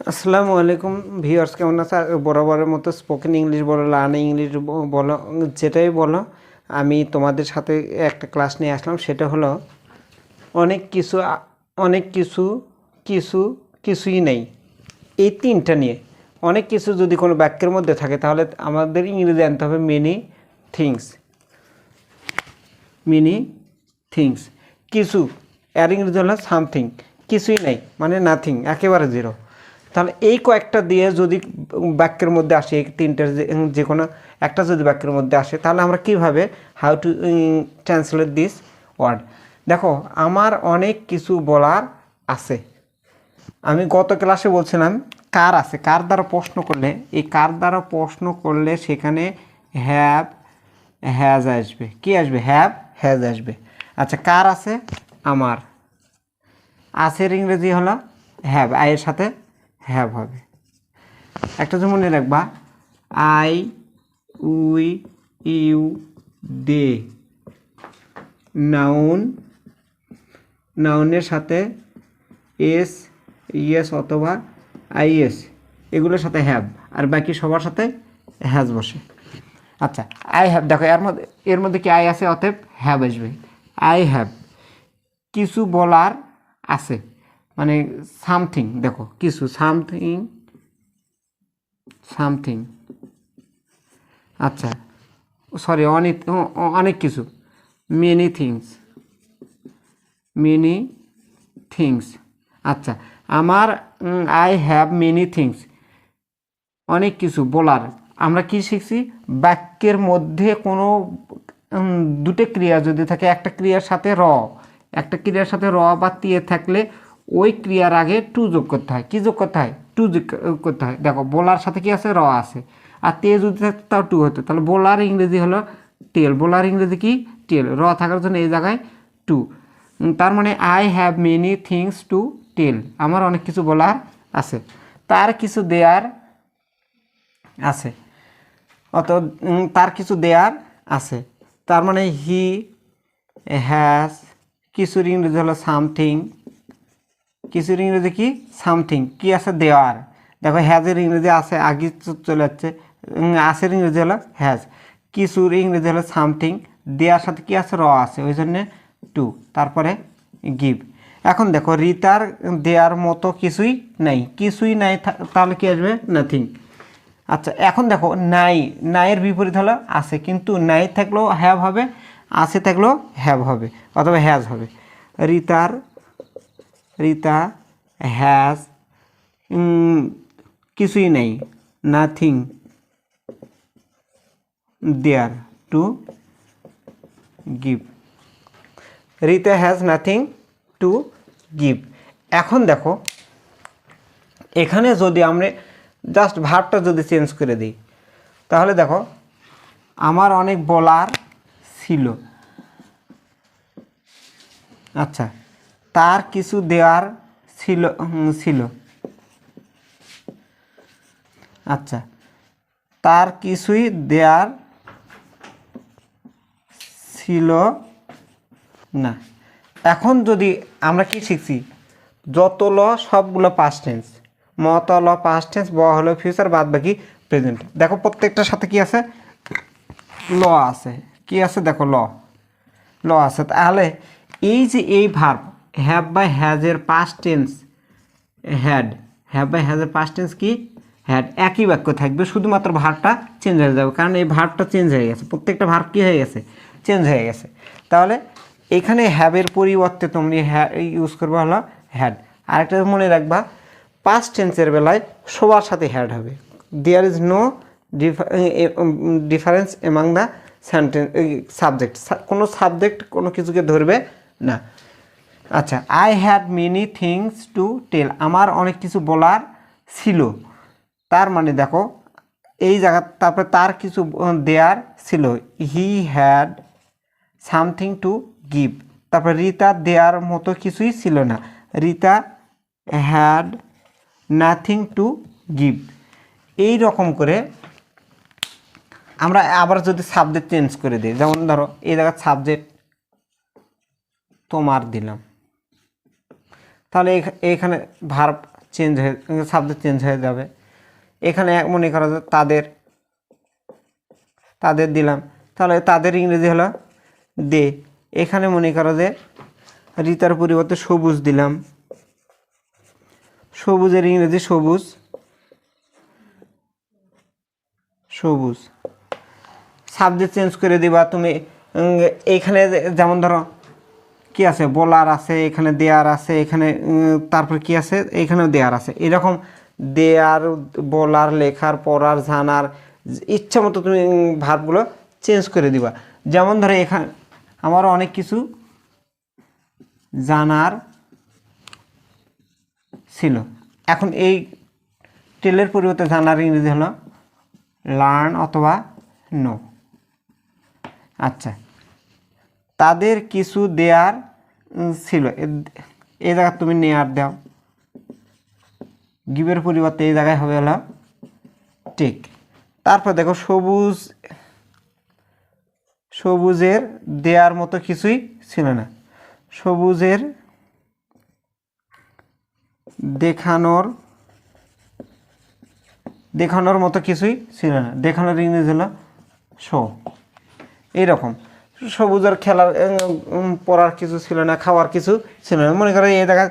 আসসালামু আলাইকুম ভিউয়ার্স, কেমন আছে? আর বরাবরের মতো স্পোকেন ইংলিশ বলো লার্নিং ইংলিশ বলো, যেটাই বলো, আমি তোমাদের সাথে একটা ক্লাস নিয়ে আসলাম, সেটা হলো অনেক কিছু অনেক কিছু কিছু, কিছুই নেই। এই তিনটা নিয়ে। অনেক কিছু যদি কোনো বাক্যের মধ্যে থাকে, তাহলে আমাদের ইংরেজি আনতে হবে মেনি থিংস মিনি থিংস কিছু এর ইংরেজি হলো সামথিং কিছুই নেই মানে নাথিং একেবারে জিরো তাহলে এই কয়েকটা দিয়ে যদি বাক্যের মধ্যে আসে তিনটের যে কোনো একটা যদি বাক্যের মধ্যে আসে, তাহলে আমরা কীভাবে how to translate this word দেখো, আমার অনেক কিছু বলার আছে। আমি গত ক্লাসে বলছিলাম, কার আছে? কার দ্বারা প্রশ্ন করলে, এই কার দ্বারা প্রশ্ন করলে সেখানে হ্যাভ হ্যাজ আসবে। কি আসবে? হ্যাভ হ্যাজ আসবে। আচ্ছা কার আছে? আমার। আছের ইংরেজি হলো হ্যাভ আয়ের সাথে হ্যাভ হবে। একটা যে মনে রাখবা। I we you they noun নাউনের সাথে এস ইএস অথবা আইএস এগুলোর সাথে হ্যাভ আর বাকি সবার সাথে হ্যাজ বসে। আচ্ছা আই হ্যাভ দেখো, এর মধ্যে এর মধ্যে কি আই আছে? অতএব হ্যাভ আসবে। আই হ্যাভ কিছু বলার আছে। মানে সামথিং, দেখো, কিছু, সামথিং সামথিং। আচ্ছা সরি অনেক অনেক কিছু। মেনি থিংস মেনি থিংস আচ্ছা আমার আই হ্যাভ মেনি থিংস অনেক কিছু বলার। আমরা কি শিখছি? বাক্যের মধ্যে কোনো দুটো ক্রিয়া যদি থাকে, একটা ক্রিয়ার সাথে র, একটা ক্রিয়ার সাথে র বা তিয়ে থাকলে ওই ক্রিয়ার আগে টু যোগ করতে হয়। কী যোগ করতে হয়? টু যোগ করতে হয়। দেখো, বলার সাথে কি আছে? র আছে। আর তে যদি থাকতো তাও টু হতো। তাহলে বলার ইংরেজি হলো টেল। বলার ইংরেজি কি? টেল। র থাকার জন্য এই জায়গায় টু তার মানে I have many things to tell আমার অনেক কিছু বলার আছে। তার কিছু দেয়ার আছে। অত তার কিছু দেয়ার আছে। তার মানে হি হ্যাজ কিছুর ইংরেজি হলো সামথিং কিছুর ইংরেজি কি? সামথিং কি আছে? দেওয়ার দেখো হ্যাজের ইংরেজি আছে, আগে চলে যাচ্ছে। আছের ইংরেজি হলো হ্যাজ কিছুর ইংরেজি হলো সামথিং দেওয়ার সাথে কি আছে? র আছে। ওই জন্যে টু তারপরে গিভ এখন দেখো, রিতার দেওয়ার মতো কিছুই নাই। কিছুই নাই তাহলে কি আসবে? নাথিং আচ্ছা এখন দেখো, নাই। নাইয়ের বিপরীত হলো আছে। কিন্তু নাই থাকলেও হ্যাভ হবে, আছে থাকলেও হ্যাভ হবে, অথবা হ্যাজ হবে। রিতার রিতা হ্যাজ কিছুই নেই nothing there to give Rita has nothing to give এখন দেখো, এখানে যদি আমরা জাস্ট ভাবটা যদি চেঞ্জ করে দিই, তাহলে দেখো, আমার অনেক বলার ছিল। আচ্ছা। তার কিছু দেওয়ার ছিল ছিল। আচ্ছা তার কিছুই দেওয়ার ছিল না। এখন যদি আমরা কি শিখছি? যত ল, সবগুলো পাস্ট টেন্স মত ল পাস্ট টেন্স ব হলো ফিউচার বাদ বাকি প্রেজেন্ট দেখো প্রত্যেকটার সাথে কি আছে? ল আছে। কি আছে? দেখো ল। ল আছে। তাহলে এই যে এই verb have by হ্যাজের past tense had have by হ্যাজের past tense কি? হ্যাড একই বাক্য থাকবে, শুধুমাত্র ভার্বটা চেঞ্জ হয়ে যাবে, কারণ এই ভার্বটা চেঞ্জ হয়ে গেছে। প্রত্যেকটা ভার্ব কি হয়ে গেছে? চেঞ্জ হয়ে গেছে। তাহলে এখানে হ্যাভের পরিবর্তে তুমি হ্যা ইউজ করবে হলো হ্যাড আরেকটা মনে রাখবা পাস্ট টেন্সের বেলায় সবার সাথে হ্যাড হবে। There is no difference among the sentence subject কোনো সাবজেক্ট কোনো কিছুকে ধরবে না। আচ্ছা I had many things to tell আমার অনেক কিছু বলার ছিল। তার মানে দেখো, এই জায়গা, তারপরে তার কিছু দেয়ার ছিল। He had something to give তারপরে রিতা দেয়ার মতো কিছুই ছিল না। Rita had nothing to give এই রকম করে আমরা আবার যদি সাবজেক্ট চেঞ্জ করে দিই, যেমন ধরো, এই জায়গার সাবজেক্ট তোমার দিলাম। তাহলে এখা- এখানে ভার্ব চেঞ্জ হয়ে সাবজেক্ট চেঞ্জ হয়ে যাবে। এখানে এক মনে করো যে তাদের তাদের দিলাম। তাহলে তাদের ইংরেজি হলো দে। এখানে মনে করো যে রিতার পরিবর্তে সবুজ দিলাম। সবুজের ইংরেজি সবুজ। সবুজ। সাবজেক্ট চেঞ্জ করে দিবা। তুমি এখানে যেমন ধরো কি আছে? বোলার আছে, এখানে দেয়ার আছে, এখানে তারপর কি আছে? এখানেও দেয়ার আছে। এরকম দেয়ার, বলার, লেখার, পড়ার, জানার, ইচ্ছা মতো তুমি ভাবগুলো চেঞ্জ করে দিবা। যেমন ধরো এখানে আমার অনেক কিছু জানার ছিল। এখন এই টেলের পরিবর্তে জানার ইংরেজি হলো লার্ন অথবা নো আচ্ছা। তাদের কিছু দেয়ার ছিল। এই জায়গায় তুমি নেয়ার দাও। গিভের পরিবর্তে এই জায়গায় হবে হলো ঠিক। তারপর দেখো সবুজ, সবুজের দেয়ার মতো কিছুই ছিল না। সবুজের দেখানোর দেখানোর মতো কিছুই ছিল না। দেখানোর ইংরেজি হলো শো এইরকম। সবুজের খেলার পড়ার কিছু ছিল না খাওয়ার কিছু ছিল না। মনে করে এই জায়গায়